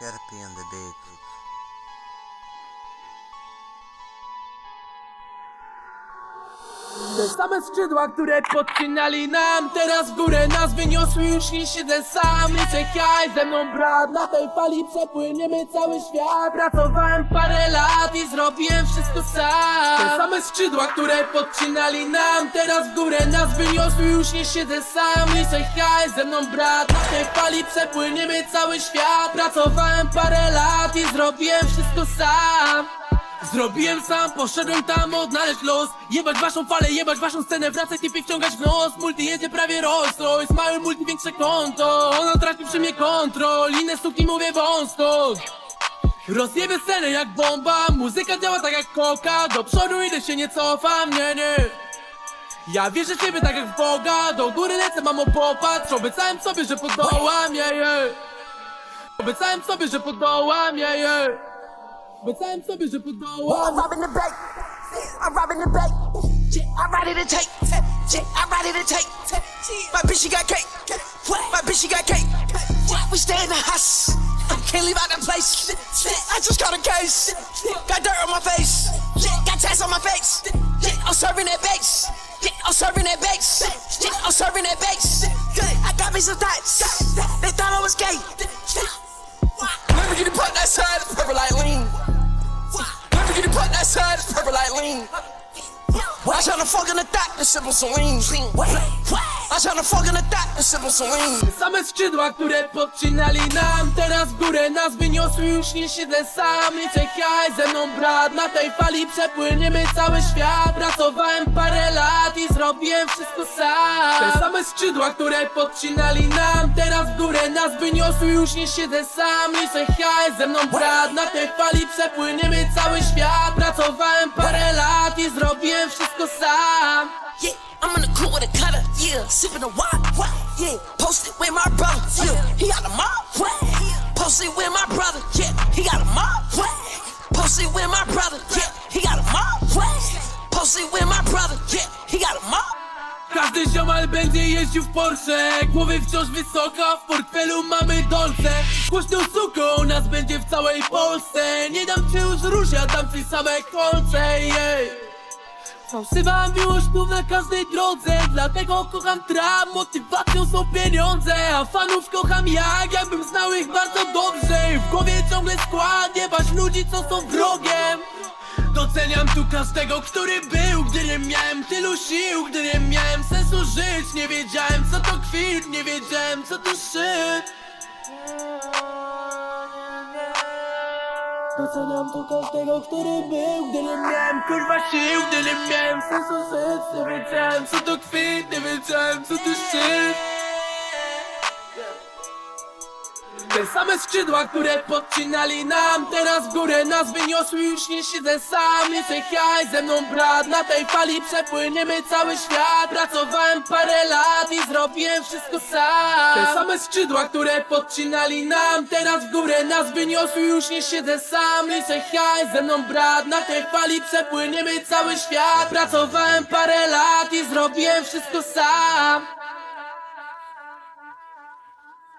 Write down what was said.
Sierpy and the beat. Te same skrzydła, które podcinali nam Teraz w górę nas wyniosły, już nie siedzę sam Nie czekaj ze mną brat, na tej fali przepłyniemy cały świat. Pracowałem parę lat i zrobiłem wszystko sam. Te same skrzydła, które podcinali nam Teraz w górę nas wyniosły, już nie siedzę sam Nie czekaj ze mną brat, na tej fali przepłyniemy cały świat. Pracowałem parę lat i zrobiłem wszystko sam Zrobiłem sam, poszedłem tam odnaleźć los. Jebać waszą falę, jebać waszą scenę Wracać nie wciągać w nos. Multi jedzie prawie Rolls Royce Mały multi większe konto. Ona traci przy mnie kontrol Inne sztuki mówię wąsko. Rozjebie scenę jak bomba Muzyka działa tak jak koka. Do przodu idę się nie cofam, nie, nie. Ja wierzę w siebie tak jak w Boga. Do góry lecę, mam popatrz. Obiecałem sobie, że podołam, yeah, yeah. Obiecałem sobie, że podołam, yeah, yeah. Obiecałem sobie, że podołam I'm robbing the bank. I'm robbing the bank. I'm ready to take. I'm ready to take. My bitch, she got cake. My bitch, she got cake. We stay in the house. I Can't leave out the place. I just caught a case. Got dirt on my face. Got tats on my face. I'm serving that base. I'm serving that base. I'm serving that base. I got me some thoughts. They thought I was gay. Remember you to put that side, purple like lean. It's purple like lean. I tryna fuck in the thought, and sip on some lean. I tryna fuck in the thought, and sip on some lean. Same skrzydła, które podcinali nam Teraz w górę nas wyniosły, już nie siedzę sam. Czekaj ze mną brat, na tej fali przepłyniemy cały świat. Pracowałem parę lat i zrobiłem wszystko sam. Te same skrzydła, które podcinali nam Teraz w górę nas wyniosły, już nie siedzę sam. Czekaj ze mną brat, na tej fali przepłyniemy cały świat. Pracowałem parę lat i zrobiłem wszystko sam. Yeah, I'm in the cool with a cutter, yeah. Sipping a wine, wine, yeah. Posted with my brother, yeah. He got a mob, what? Posted with my brother, yeah. He got a mob, what? Posted with my brother, yeah. He got a mob, what? Posted with my brother, yeah. He got a mob. Każdy ziomal będzie jeździł w Porsche Głowy wciąż wysoka, w portfelu mamy dolce Głośną suką nas będzie w całej Polsce Nie dam ci już różia, dam ci same kolce jej Fałszywa miłość tu na każdej drodze Dlatego kocham trap, motywacją są pieniądze A fanów kocham jak, jakbym znał ich bardzo dobrze. I w głowie ciągle skład, jebać ludzi co są wrogiem. Doceniam tu każdego, który był Gdy nie miałem tylu sił Gdy nie miałem sensu żyć. Nie wiedziałem co to kwit Nie wiedziałem co to shit Doceniam tu każdego, który był Gdy nie miałem kurwa sił Gdy nie miałem sensu żyć Nie wiedziałem co to kwit Nie wiedziałem co to shit Te same skrzydła, które podcinali nam Teraz w górę nas wyniosły, już nie siedzę sam. Nie czekaj ze mną brat, na tej fali przepłyniemy cały świat. Pracowałem parę lat i zrobiłem wszystko sam. Te same skrzydła, które podcinali nam Teraz w górę nas wyniosły, już nie siedzę sam. Nie czekaj ze mną brat, na tej fali przepłyniemy cały świat. Pracowałem parę lat i zrobiłem wszystko sam